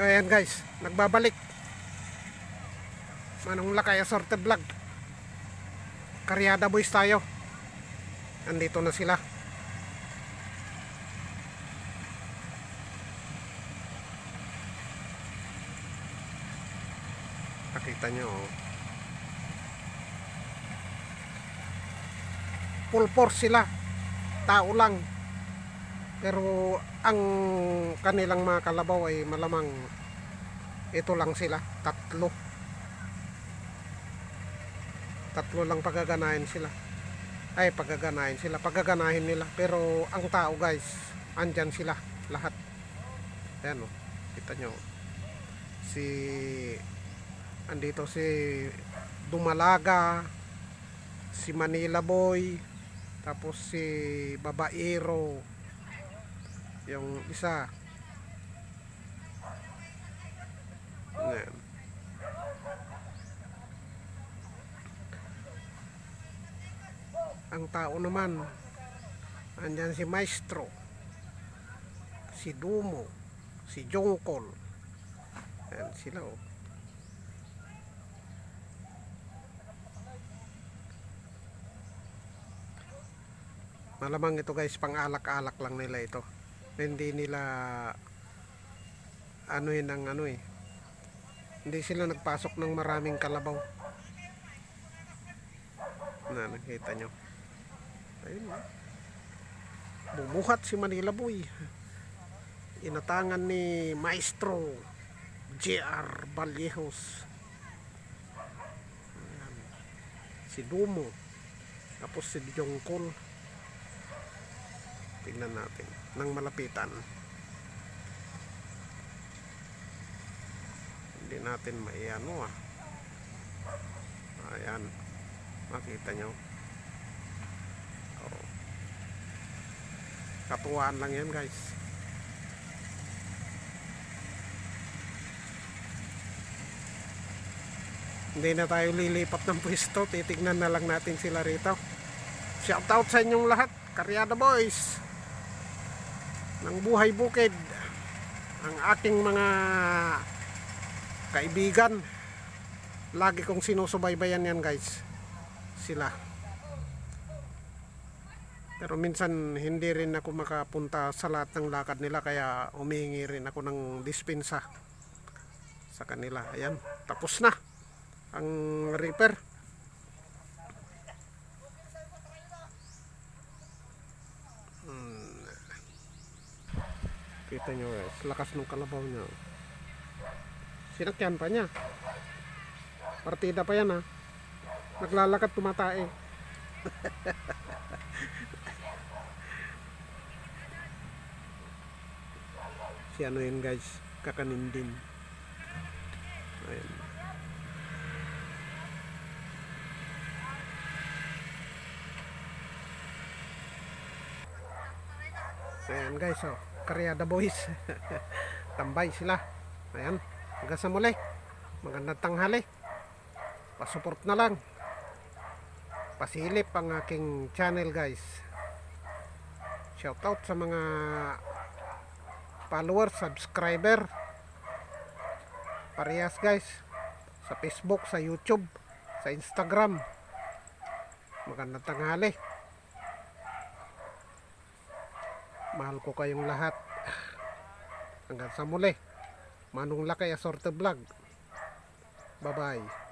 Ayan guys, nagbabalik. Manong lakay assorte vlog. Karyada boys tayo. Andito na sila. Nakita nyo oh. Full force sila. Tao lang. Pero ang kanilang mga kalabaw ay malamang ito lang sila, tatlo. Tatlo lang pagaganahin sila. Ay, pagaganahin sila, pagaganahin nila. Pero ang tao guys, andyan sila, lahat. Ayan o, kita nyo. Si, andito si Dumalaga, si Manila Boy, tapos si Babaero, yung isa. Ang tao naman andyan si Maestro si Dumo si Jongkol Ayan sila oh. Malamang ito guys pang alak-alak lang nila ito hindi nila ano yun ang ano eh. Hindi sila nagpasok ng maraming kalabaw. Na nakita nyo. Ayun oh. bumuhat si Manila Boy. Inatangan ni Maestro JR Vallejos. Ayan. si Dumo. Tapos si Jongkol tingnan natin. Ng malapitan. Hindi natin maiano ah. Ayan. Makita nyo. Oh. katuwaan lang yan guys. Hindi na tayo lilipat ng pwesto. Titignan na lang natin sila rito. Shout out sa inyong lahat. Karyada Boys ng Buhay Bukid ang aking mga kaibigan. Lagi kong sinusubaybayan yan guys. Sila. Pero minsan hindi rin ako makapunta sa lahat ng lakad nila kaya humihingi rin ako ng dispensa sa kanila. Ayan tapos na ang reaper kita nyo guys lakas ng kalabaw niya. Sinakyan pa niya. Partida pa yan ha naglalakad tumatae. Si ano yun guys? Kakanin din. Ayun Ayan guys, oh. Karyada boys. Tambay sila. Ayan. Hanggang sa muli. Magandang tanghali. Pasupport na lang. Pasilip ang aking channel guys. Shoutout sa mga followers, subscriber. Parehas guys. Sa Facebook, sa YouTube, sa Instagram. Magandang tanghali. Mahal ko kayong lahat. Hanggang sa muli. Manong Lakay Asorte Vlog. Bye-bye.